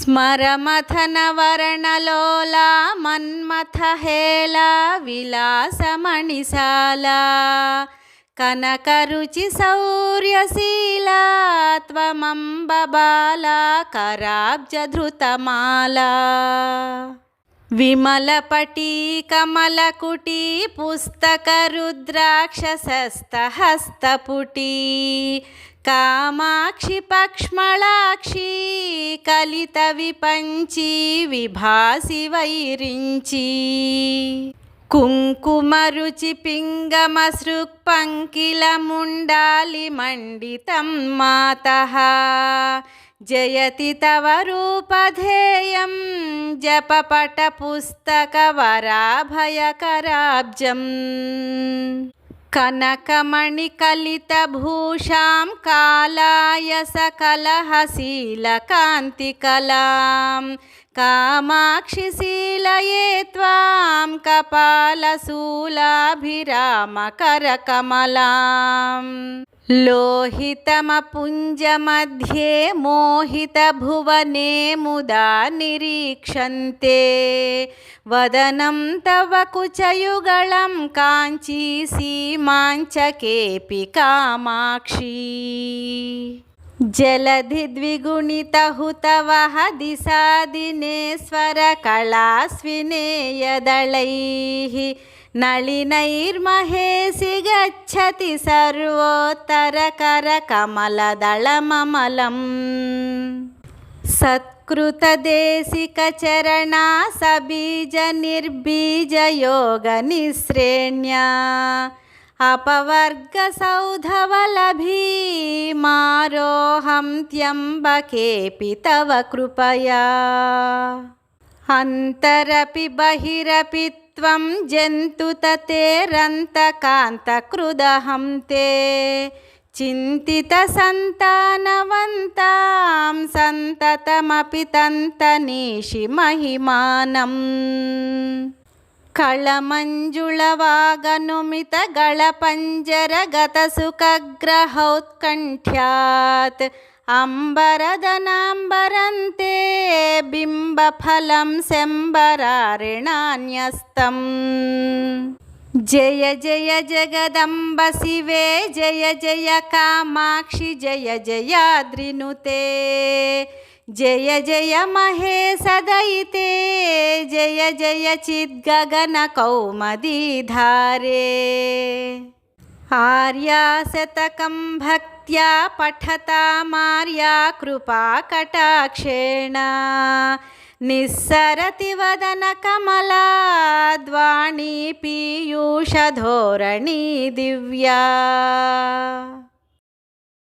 స్మరమథనవర్ణలోలా మన్మథహేళా విలాసమణిశాలా కనకరుచి శౌర్యశీలా త్వమంబబాలా కరాబ్జధృతమాలా విమలపటీ కమలకుటీ పుస్తకరుద్రాక్షసస్తహస్తపుటీ కామాక్షి పక్ష్మళాక్షి కలిత విపంచి విభాసి వైరించి. కుంకుమరుచి పింగమసృక్పంకిలముండాలి మండితం మాత. జయతి తవ రూపధేయం జపపట పుస్తక వరాభయకరాబ్జం कनकमणिकलितभूषां कालाय सकलहशीलकान्तिकलां कामाक्षिशीलये त्वां कपालशूलाभिरामकरकमलाम् लोहितमपुञ्जमध्ये मोहितभुवने मुदा निरीक्षन्ते। वदनं तव कुचयुगलं काञ्ची सीमाञ्चकेऽपि कामाक्षी। जलधिद्विगुणितहुतवः दिशादिनेश्वरकलास्विनेयदलैः नलिनैर्महेशि गच्छति सर्वोत्तरकरकमलदळममलम् सत्कृतदेशिकचरणा सबीजनिर्बीजयोगनिःश्रेण्या अपवर्गसौधवलभीमारोहं त्यम्बकेऽपि तव कृपया अन्तरपि बहिरपि त्वं जन्तुततेरन्तकान्तकृदहं ते चिन्तितसन्तानवन्तां सन्ततमपि तन्तनीषि महिमानम् कळमञ्जुळवागनुमितगळपञ्जरगतसुखग्रहौत्कण्ठ्यात् अम्बरदनाम्बरन्ते बिम्बफलं शम्बरारिणान्यस्तम् जय जय जगदम्ब शिवे, जय जय कामाक्षि, जय जयाद्रिनुते जय जय महेशदयिते जय जय चिद्गगनकौमदीधारे आर्याशतकं भक्त्या पठतामार्या कृपाकटाक्षेण निस्सरति वदनकमलाद्वाणी पीयूषधोरणी दिव्या।